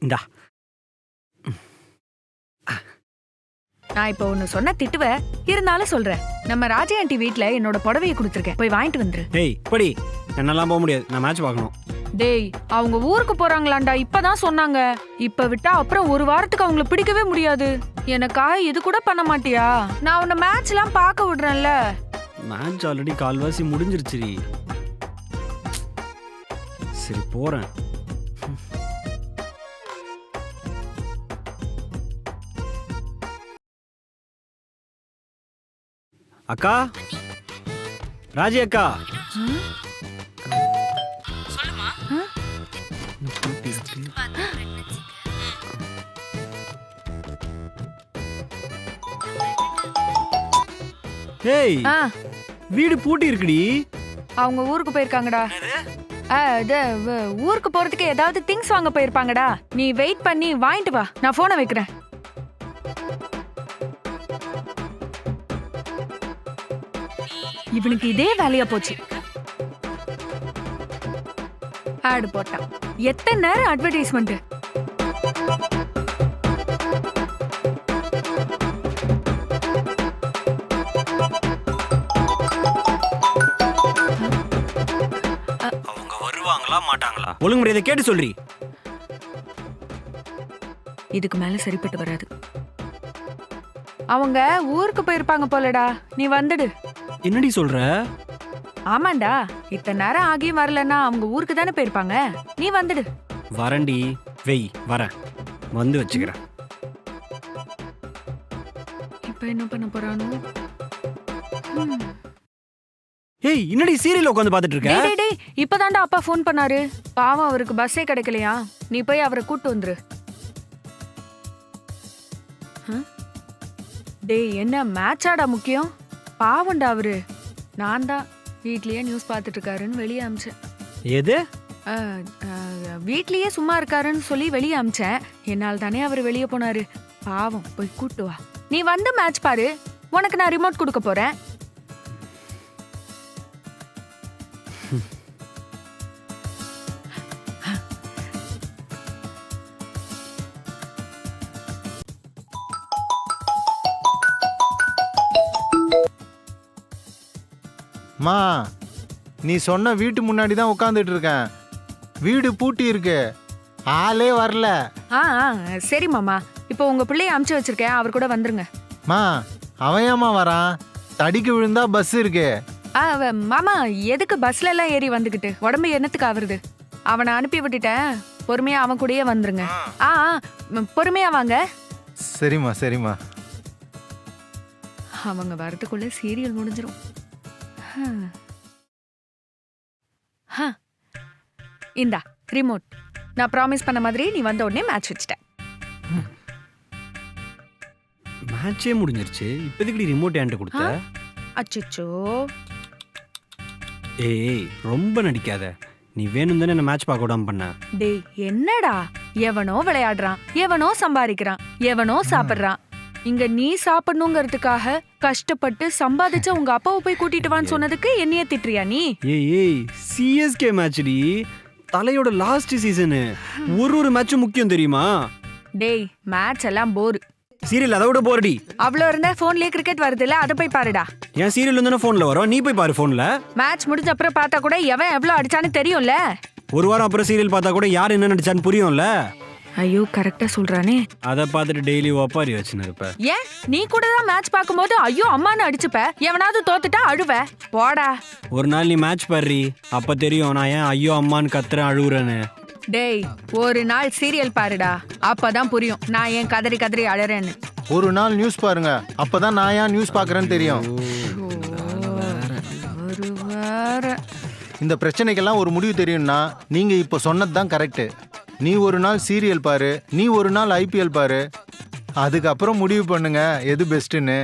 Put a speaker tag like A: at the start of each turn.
A: இந்தா.
B: நான் இப்போ ஒன்னு சொன்ன திட்டுவ இருந்தாலும் சொல்றேன். நம்ம ராஜா ஆண்டி வீட்ல என்னோட புடவைய கொடுத்துருக்கேன். போய் வாங்கிட்டு வந்துரு.
A: ஏய் படி. என்னெல்லாம் போக முடியாது. நான் மேட்ச் பார்க்கணும்.
B: டேய் அவங்க ஊருக்கு போறாங்களாண்டா. இப்பதான் சொன்னாங்க. இப்ப விட்டா அப்புறம் ஒரு வாரத்துக்கு அவங்கள பிடிக்கவே முடியாது. எனக்காக இது கூட பண்ண மாட்டியா? நான் உன்னை மேட்ச் எல்லாம் பார்க்க விடுறேன்ல.
A: மேட்ச் ஆல்ரெடி கால்வாசி முடிஞ்சிருச்சுடி. சரி போகிறேன் அக்கா? ராஜி அக்கா? ஏய்
B: ஆ.
A: வீடு பூட்டி இருக்குடி.
B: அவங்க ஊருக்கு போயிருக்காங்கடா. ஆ, இது வ- ஊருக்கு போறதுக்கு ஏதாவது திங்ஸ் வாங்க போயிருப்பாங்கடா. நீ வெயிட் பண்ணி வாங்கிட்டு வா. நான் போனை வைக்கிறேன். இவனுக்கு இதே வேலையா போச்சு. ஆடு போட்டான். எத்தனை நேரம் அட்வர்டைஸ்மெண்ட்
A: அவங்க வருவாங்களா மாட்டாங்களா? ஒழுங்கு முறையை கேட்டு சொல்றி.
B: இதுக்கு மேல சரிப்பட்டு வராது. அவங்க ஊருக்கு போயிருப்பாங்க போலடா. நீ வந்துடு.
A: என்னடி சொல்ற?
B: ஆமாண்டா. இத்தனை நேரம் ஆகியும் வரலன்னா அவங்க ஊருக்கு தானே போயிருப்பாங்க. நீ வந்துடு.
A: வரண்டி வெய் வரேன். வந்து வச்சுக்கிறேன்.
B: இப்ப என்ன பண்ண போறானோ.
A: ஏய் என்னடி சீரியல் உட்காந்து பார்த்துட்டு இருக்க?
B: டேய் டேய், டேய். இப்பதான்டா அப்பா ஃபோன் பண்ணாரு. பாவம் அவருக்கு பஸ்ஸே கிடைக்கலையா நீ போய் அவரை கூட்டு வந்துரு? டேய் என்ன மேட்சாடா முக்கியம்? பாவம்டா அவரு. நான் தான் வீட்லயே நியூஸ் பார்த்துட்டு இருக்காருன்னு வெளியே அமிச்சேன்.
A: எது?
B: வீட்லயே சும்மா இருக்காருன்னு சொல்லி வெளியே அமிச்சேன். என்னால் தானே அவர் வெளியே போனாரு. பாவம் போய் கூட்டு வா. நீ வந்து மேட்ச் பாரு. உனக்கு நான் ரிமோட் கொடுக்க போறேன்.
C: மா நீ சொன்ன வீட்டு முன்னாடி தான் உட்காந்துட்டு இருக்கேன் வீடு பூட்டி இருக்கு. ஆளே வரல.
B: ஆ ஆ, சரி மாமா. இப்போ உங்க பிள்ளைய அமுச்சு வச்சிருக்கேன். அவர் கூட வந்துருங்க.
C: மா அவன் ஏம்மா வரான்? தடிக்கு விழுந்தா பஸ் இருக்கு.
B: ஆ அவ- மாமா எதுக்கு பஸ்ல எல்லாம் ஏறி வந்துகிட்டு? உடம்பு என்னத்துக்கு ஆவருது அவனை அனுப்பி விட்டுட்டேன். பொறுமையா அவன் கூடயே வந்துருங்க. ஆ ஆ, ம், பொறுமையா வாங்க.
C: சரிம்மா சரிம்மா.
B: அவங்க வரதுக்குள்ள சீரியல் முடிஞ்சிரும். இந்தா ரிமோட் நான் ப்ராமிஸ் பண்ண மாதிரி நீ வந்த உடனே மேட்ச் வச்சிட்டேன்.
A: மேட்சே முடிஞ்சிருச்சு. இப்போதைக்கு ரிமோட் என்கிட்ட கொடுத்த?
B: அச்சோ
A: ஏய் ரொம்ப நடிக்காத. நீ வேணும் தானே மேட்ச் பார்க்க விடாம பண்ண?
B: டேய் என்னடா? எவனோ விளையாடுறான். எவனோ சம்பாதிக்கிறான். எவனோ சாப்பிடுறான். இங்க நீ சாப்பிடணுங்கிறதுக்காக கஷ்டப்பட்டு சம்பாதிச்ச உங்க அப்பாவை போய் கூட்டிட்டு வான்னு சொன்னதுக்கு என்னைய திட்டுறியா நீ?
A: ஏய் ஏய் சிஎஸ்கே மேட்ச்டி தலையோட லாஸ்ட் சீசனு ஒரு ஒரு மேட்சும் முக்கியம் தெரியுமா?
B: டேய் மேட்ச் எல்லாம் போர்
A: சீரியல் அதை விட போறடி
B: அவ்வளோ இருந்தா போன்லயே கிரிக்கெட் வருதுல்ல அதை போய் பாருடா.
A: என் சீரியல் வந்து ஃபோனில் வரும்? நீ போய் பாரு ஃபோனில்
B: மேட்ச் முடிஞ்ச அப்புறம் பார்த்தா கூட எவன் எவ்வளவு அடிச்சான்னு தெரியும்ல.
A: ஒரு வாரம் அப்புறம் சீரியல் பார்த்தா கூட யார் என்ன நடிச்சான்னு புரியும்ல.
B: ஐயோ கரெக்டா சொல்றானே.
A: அதை பார்த்துட்டு டெய்லி ஒப்பாரி வச்சுன்னு இருப்ப.
B: ஏன்? நீ கூட தான் மேட்ச் பார்க்கும்போது ஐயோ அம்மான்னு அடிச்சுப்ப. எவனாவது தோத்துட்டா அழுவ. போடா.
A: ஒரு நாள் நீ மேட்ச் பாடுறி. அப்ப தெரியும் நான் ஏன் ஐயோ அம்மான்னு கத்துறேன் அழுகுறேன்னு
B: டேய் ஒரு நாள் சீரியல் பாருடா. அப்பதான் புரியும். நான் ஏன் கதறி கதறி அழறேன்னு.
C: ஒரு நாள் நியூஸ் பாருங்க. அப்பதான் நான் ஏன் நியூஸ் பார்க்கறேன்னு தெரியும்.
B: ஒரு வாரம்.
C: இந்த பிரச்சனைக்கெல்லாம் ஒரு முடிவு தெரியும்னா நீங்க இப்போ சொன்னது தான் கரெக்ட் நீ ஒரு நாள் சீரியல் பாரு நீ ஒரு நாள் ஐபிஎல் பாரு. அதுக்கப்புறம் முடிவு பண்ணுங்க எது பெஸ்ட்டுன்னு